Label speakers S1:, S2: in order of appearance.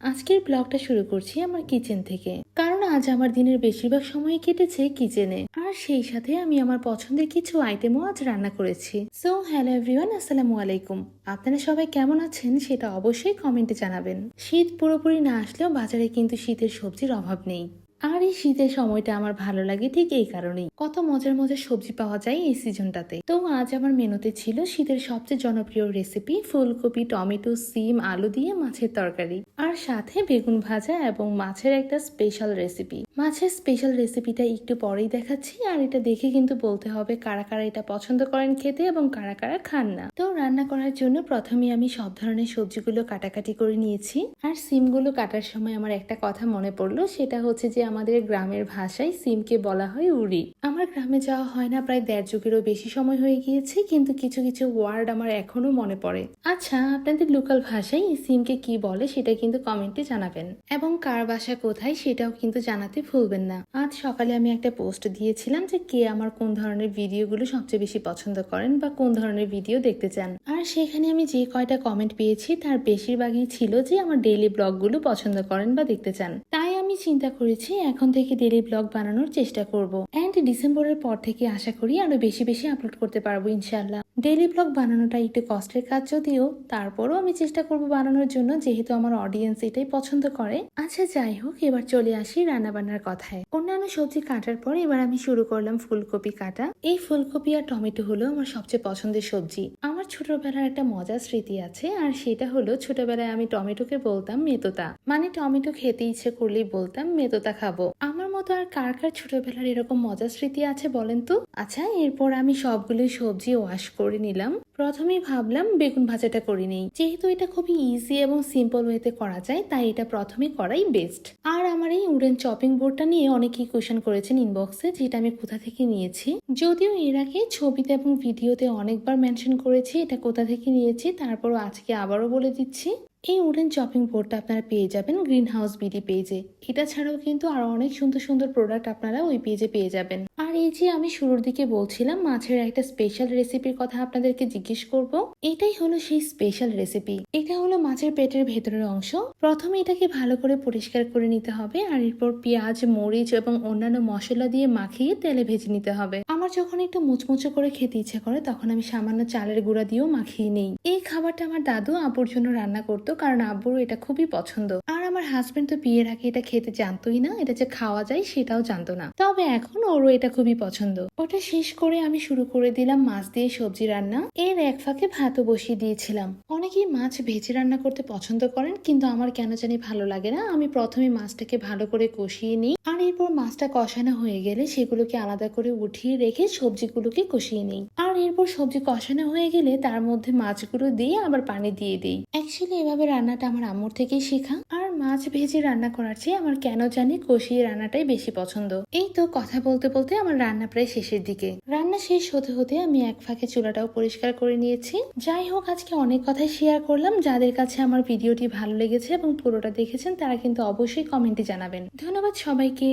S1: আজকের ব্লগটা শুরু করছি আমার কিচেন থেকে। কারণ আজ আমার দিনের বেশিরভাগ সময় কেটেছে কিচেনে। আর সেই সাথে আমি আমার পছন্দের কিছু আইটেমও আজ রান্না করেছি। সো হ্যালো এভরিওয়ান আসসালামু আলাইকুম। আপনারা সবাই কেমন আছেন সেটা অবশ্যই কমেন্টে জানাবেন। শীত পুরোপুরি না আসলেও বাজারে কিন্তু শীতের সবজির অভাব নেই। আর এই শীতের সময়টা আমার ভালো লাগে ঠিক এই কারণেই। কত মজার মজার সবজি পাওয়া যায় এই সিজনটাতে তো আজ আমার মেনুতে ছিল শীতের সবচেয়ে জনপ্রিয় রেসিপি ফুলকপি, টমেটো, সিম, আলু দিয়ে মাছের তরকারি। সাথে বেগুন ভাজা এবং মাছের একটা স্পেশাল রেসিপি মাছের স্পেশাল রেসিপিটা একটু পরেই দেখাচ্ছি, আর এটা দেখে কিন্তু বলতে হবে কারা কারা এটা পছন্দ করেন খেতে এবং কারা কারা খান না। তো রান্না করার জন্য প্রথমে আমি সব ধরনের সবজিগুলো কাটাকাটি করে নিয়েছি, আর সিমগুলো কাটার সময় আমার একটা কথা মনে পড়ল, সেটা হচ্ছে যে আমাদের গ্রামের ভাষায় সিমকে বলা হয় উড়ি। আমার গ্রামে যাওয়া হয় না, প্রায় দেড় যুগেরও বেশি সময় হয়ে গিয়েছে, কিন্তু কিছু কিছু ওয়ার্ড আমার এখনও মনে পড়ে। আচ্ছা আপনাদের লোকাল ভাষায় সিমকে কি বলে সেটা কিন্তু কমেন্টে জানাবেন। এবং কার বাসা কোথায় সেটাও কিন্তু জানাতে ভুলবেন না। আজ সকালে আমি একটা পোস্ট দিয়েছিলাম যে কে আমার কোন ধরনের ভিডিওগুলো সবচেয়ে বেশি পছন্দ করেন বা কোন ধরনের ভিডিও দেখতে চান। আর সেখানে আমি যে কয়টা কমেন্ট পেয়েছি তার বেশিরভাগই ছিল যে আমার ডেইলি ব্লগগুলো পছন্দ করেন বা দেখতে চান। তাই আমি চিন্তা করেছি এখন থেকে ডেইলি ব্লগ বানানোর চেষ্টা করব। অ্যান্ড ডিসেম্বরের পর থেকে আশা করি আরও বেশি বেশি আপলোড করতে পারব ইনশাল্লাহ ডেইলি ব্লগ বানানোটা একটু কষ্টের কাজ যদিও, তারপরও আমি চেষ্টা করব বানানোর জন্য, যেহেতু আমার অডিয়েন্স এটাই পছন্দ করে। আচ্ছা যাই হোক, এবার চলে আসি রান্না বান্নার কথায়। অন্যান্য সবজি কাটার পর এবার আমি শুরু করলাম ফুলকপি কাটা। এই ফুলকপি আর টমেটো হলো আমার সবচেয়ে পছন্দের সবজি। আমার ছোটবেলার একটা মজার স্মৃতি আছে, আর সেটা হলো ছোটবেলায় আমি টমেটোকে বলতাম মেতোতা মানে টমেটো খেতে ইচ্ছে করলেই বলতাম মেতোতা খাব। আমার মতো আর কার কার ছোটবেলার এরকম মজার স্মৃতি আছে বলেন তো? আচ্ছা এরপর আমি সবগুলো সবজি ওয়াশ করে নিলাম। প্রথমেই ভাবলাম বেগুন ভাজাটা করে নেই। যেহেতু এটা খুবই ইজি এবং সিম্পল ওয়েতে করা যায়, তাই এটা প্রথমে করাই বেস্ট আর আমার এই উডেন চপিং বোর্ডটা নিয়ে অনেকেই কোয়েশন করেছেন ইনবক্সে যেটা আমি কোথা থেকে নিয়েছি। যদিও এর আগে ছবিতে এবং ভিডিওতে অনেকবার মেনশন করেছি, এটা কোথা থেকে নিয়েছি, তারপরও আজকে আবারও বলে দিচ্ছি। এই উডেন চপিং বোর্ডটা আপনারা পেয়ে যাবেন গ্রিন হাউস বিডি পেজে। এটা ছাড়াও কিন্তু আরও অনেক সুন্দর সুন্দর প্রোডাক্ট আপনারা ওই পেজে পেয়ে যাবেন। আর এই যে আমি শুরুর দিকে বলছিলাম, মাছের একটা স্পেশাল রেসিপির কথা আপনাদেরকে জিজ্ঞেস করব। এটাই হলো সেই স্পেশাল রেসিপি এটা হলো মাছের পেটের ভেতরের অংশ। প্রথমে এটাকে ভালো করে পরিষ্কার করে নিতে হবে আর এরপর পেঁয়াজ, মরিচ এবং অন্যান্য মশলা দিয়ে মাখিয়ে তেলে ভেজে নিতে হবে। আমার যখন একটু মুচমুচো করে খেতে ইচ্ছে করে, তখন আমি সামান্য চালের গুঁড়া দিয়েও মাখিয়ে নেই। এই খাবারটা আমার দাদু আব্বুর জন্য রান্না করতো, কারণ আব্বুর এটা খুবই পছন্দ। আর আমার হাজবেন্ড তো বিয়ের আগে এটা খেতে জানতোই না, এটা যে খাওয়া যায় সেটাও জানতো না। তবে এখন ওরও এটা খুবই পছন্দ। ওটা শেষ করে আমি শুরু করে দিলাম মাছ দিয়ে সবজি রান্না। এর এক ফাঁকে ভাতও বসিয়ে দিয়েছিলাম। অনেকেই মাছ ভেজে রান্না করতে পছন্দ করেন, কিন্তু আমার কেন জানি ভালো লাগে না। আমি প্রথমে মাছটাকে ভালো করে কষিয়ে নিই, আর এরপর মাছটা কষানো হয়ে গেলে সেগুলোকে আলাদা করে উঠিয়ে রেখে সবজিগুলোকে কষিয়ে নিই। আর এরপর সবজি কষানো হয়ে গেলে তার মধ্যে মাছগুলো দিয়ে আবার পানি দিয়ে দিই। অ্যাকচুয়ালি এভাবে রান্নাটা আমার আম্মুর থেকেই শেখা। মাছ ভেজে রান্না করার চেয়ে আমার কেন জানি কষিয়ে রান্নাটাই বেশি পছন্দ। এই তো কথা বলতে বলতে আমার রান্না প্রায় শেষের দিকে। রান্না শেষ হতে হতে আমি এক ফাঁকে চুলাটাও পরিষ্কার করে নিয়েছি। যাই হোক, আজকে অনেক কথাই শেয়ার করলাম। যাদের কাছে আমার ভিডিওটি ভালো লেগেছে এবং পুরোটা দেখেছেন, তারা কিন্তু অবশ্যই কমেন্টে জানাবেন। ধন্যবাদ সবাইকে।